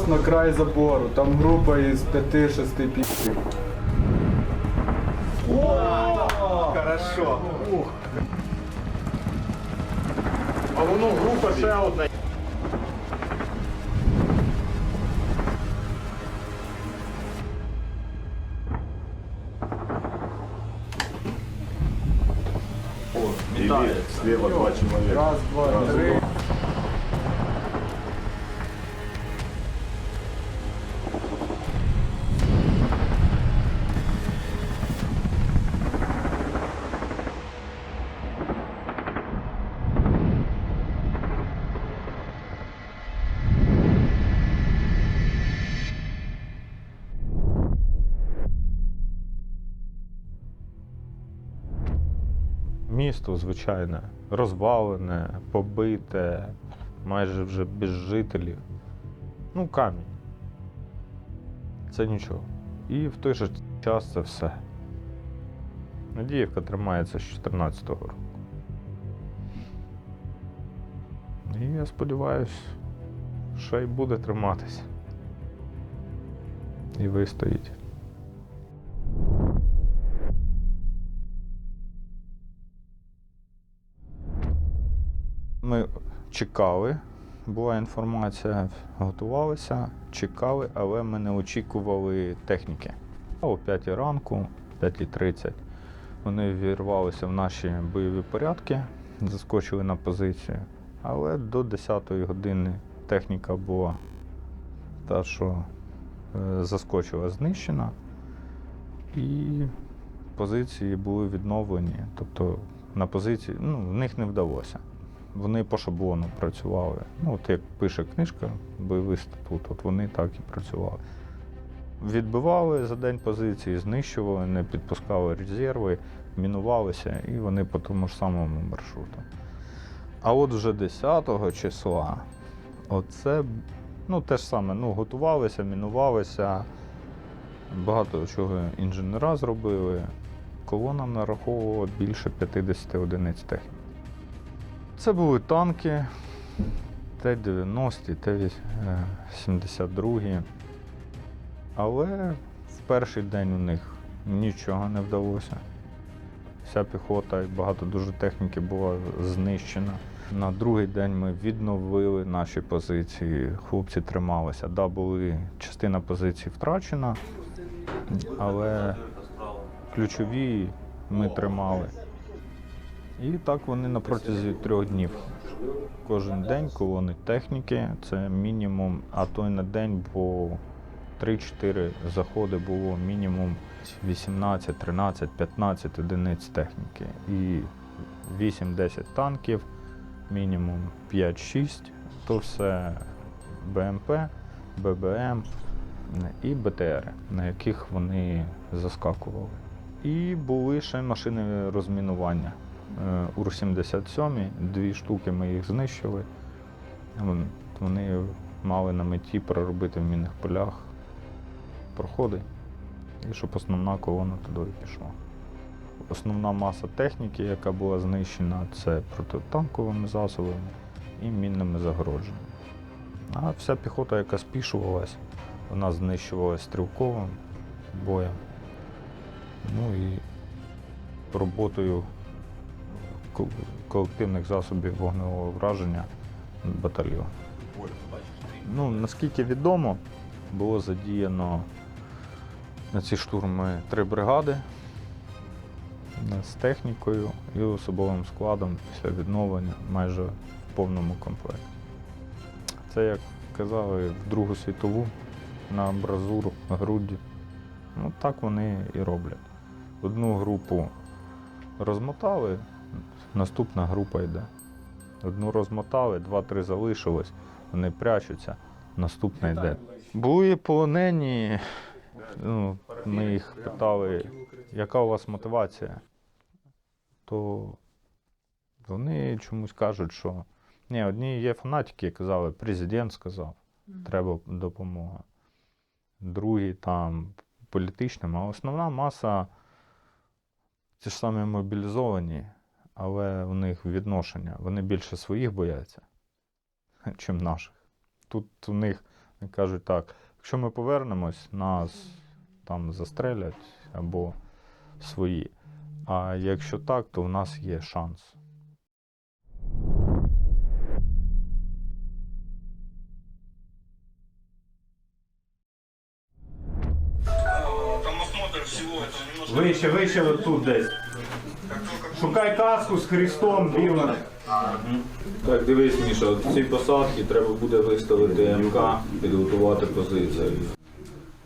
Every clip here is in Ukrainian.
блокпост на край забору. Там група із 5-6 пів. Хорошо. А воно група ще одна. Місто звичайне, розвалене, побите, майже вже без жителів. Ну, камінь. Це нічого. І в той же час це все. Надіївка тримається з 14-го року. І я сподіваюся, що й буде триматися. І вистоїть. Чекали, була інформація, готувалися, чекали, але ми не очікували техніки. О 5 ранку, 5.30, вони ввірвалися в наші бойові порядки, заскочили на позицію. Але до 10 години техніка була та, що е, заскочила, знищена, і позиції були відновлені. Тобто на позиції ну, в них не вдалося. Вони по шаблону працювали. Ну, от як пише книжка, бойовий статут, от вони так і працювали. Відбивали за день позиції, знищували, не підпускали резерви, мінувалися, і вони по тому ж самому маршруту. А от вже 10 числа, оце ну, те ж саме, ну, готувалися, мінувалися, багато чого інженера зробили. Колона нараховувала більше 50 одиниць техніки. Це були танки Т-90, Т-72. Але в перший день у них нічого не вдалося. Вся піхота і багато дуже техніки була знищена. На другий день ми відновили наші позиції. Хлопці трималися. Да, були частина позицій втрачена, але ключові ми тримали. І так вони на протязі трьох днів. Кожен день колони техніки це мінімум, а то й на день по 3-4 заходи було мінімум 18, 13, 15 одиниць техніки. І 8-10 танків, мінімум 5-6, то все БМП, ББМ і БТР, на яких вони заскакували. І були ще машини розмінування. Е, Ур-77, дві штуки ми їх знищили. Вони мали на меті проробити в мінних полях проходи, і щоб основна колона туди пішла. Основна маса техніки, яка була знищена, це протитанковими засобами і мінними загородженнями. А вся піхота, яка спішувалась, вона знищувалась стрілковим боєм. Ну і роботою колективних засобів вогневого враження батальйону. Ну, наскільки відомо, було задіяно на ці штурми три бригади з технікою і особовим складом після відновлення майже в повному комплекті. Це, як казали, в Другу світову на амбразуру, груді. Ну так вони і роблять. Одну групу розмотали, наступна група йде. Одну розмотали, два-три залишилось, вони прячуться, наступна йде. Були полонені, ну, ми їх питали, яка у вас мотивація? То вони чомусь кажуть, що ні, одні є фанатики, які казали, президент сказав, треба допомога. Другі там політичним, а основна маса ті ж самі мобілізовані, але у них відношення. Вони більше своїх бояться, чим наших. Тут у них кажуть так, якщо ми повернемось, нас там застрелять або свої. А якщо так, то в нас є шанс. Вище, вище отут десь. Шукай каску з Христом білим. Так, дивись, Міша, от ці посадки треба буде виставити МК, підготувати позицію.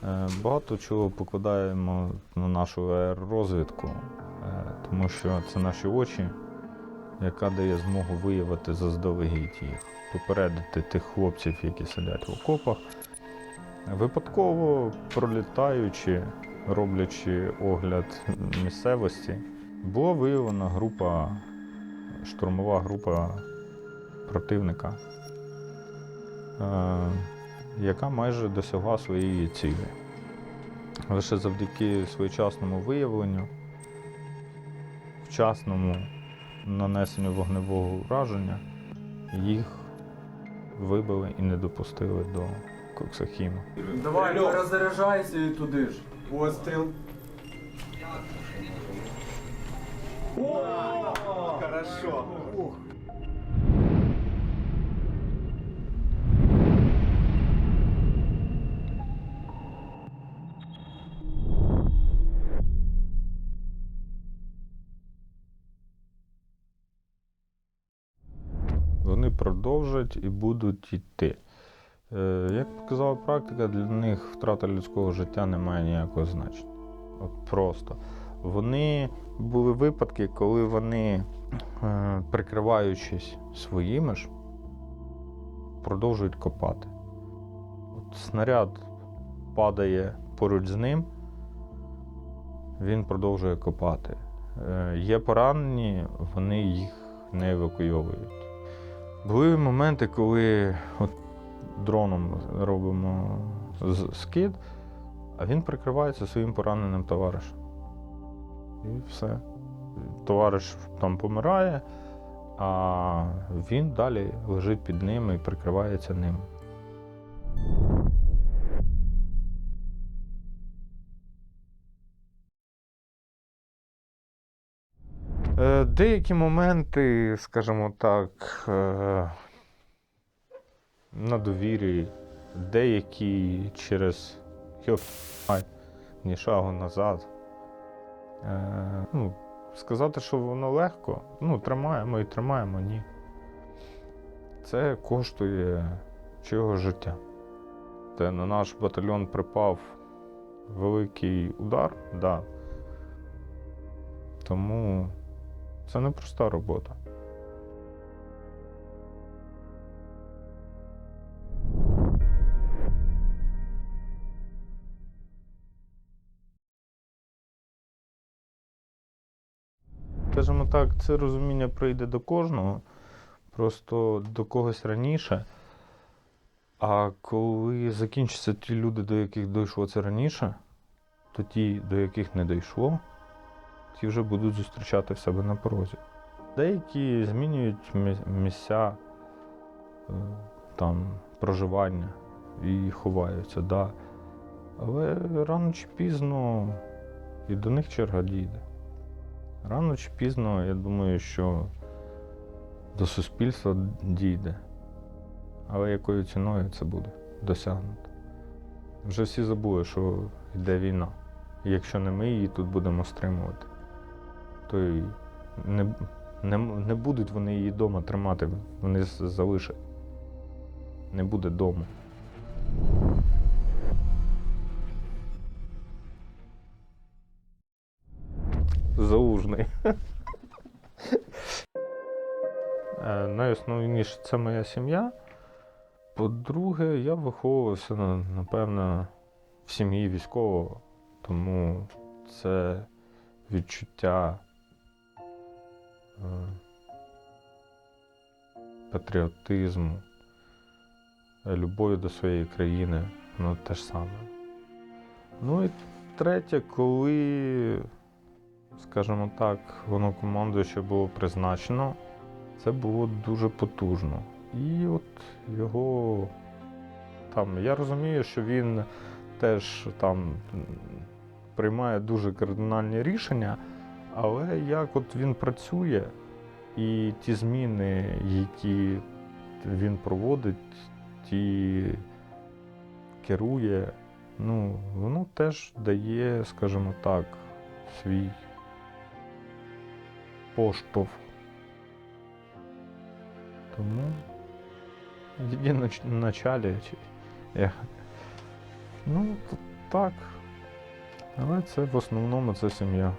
Е, Багато чого покладаємо на нашу аеророзвідку, е, тому що це наші очі, яка дає змогу виявити заздалегідь їх, попередити тих хлопців, які сидять в окопах. Випадково пролітаючи, роблячи огляд місцевості, була виявлена група, штурмова група противника, е, яка майже досягла своєї цілі. Лише завдяки своєчасному виявленню, вчасному нанесенню вогневого ураження, їх вибили і не допустили до Коксахіма. Давай, перезаряджайся і туди ж. Постріл. Хорошо. Вони продовжать і будуть йти. Е, Як показала практика, для них втрата людського життя не має ніякого значення. От просто. Вони були випадки, коли вони, е, прикриваючись своїми ж, продовжують копати. От снаряд падає поруч з ним, він продовжує копати. Е, Є поранені, вони їх не евакуйовують. Були моменти, коли от дроном робимо скид, а він прикривається своїм пораненим товаришем. І все. Товариш там помирає, а він далі лежить під ними і прикривається ним. Е, Деякі моменти, скажімо так, е, на довірі, деякі через ні шагу назад. Е, ну, сказати, що воно легко, ну, тримаємо і тримаємо, ні. Це коштує чого життя. Те на наш батальйон припав великий удар, да. Тому це не проста робота. Так, це розуміння прийде до кожного, просто до когось раніше. А коли закінчаться ті люди, до яких дійшло це раніше, то ті, до яких не дійшло, ті вже будуть зустрічати в себе на порозі. Деякі змінюють мі- місця е, там, проживання і ховаються, да. Але рано чи пізно і до них черга дійде. Рано чи пізно, я думаю, що до суспільства дійде. Але якою ціною це буде досягнуто? Вже всі забули, що йде війна. І якщо не ми її тут будемо стримувати, то й не, не, не будуть вони її вдома тримати, вони залишать. Не буде дому. Залужний. Е, Найосновніше це моя сім'я. По-друге, я виховувався, напевно, в сім'ї військового, тому це відчуття е, патріотизму, любові до своєї країни, воно те ж саме. Ну і третє, коли, скажімо так, воно командуюче було призначено, це було дуже потужно. І от його Там, я розумію, що він теж там приймає дуже кардинальні рішення, але як от він працює, і ті зміни, які він проводить, ті керує, ну, воно теж дає, скажімо так, свій поштовх. Тому єдине началі. я- Ну, так. Але це в основному це сім'я.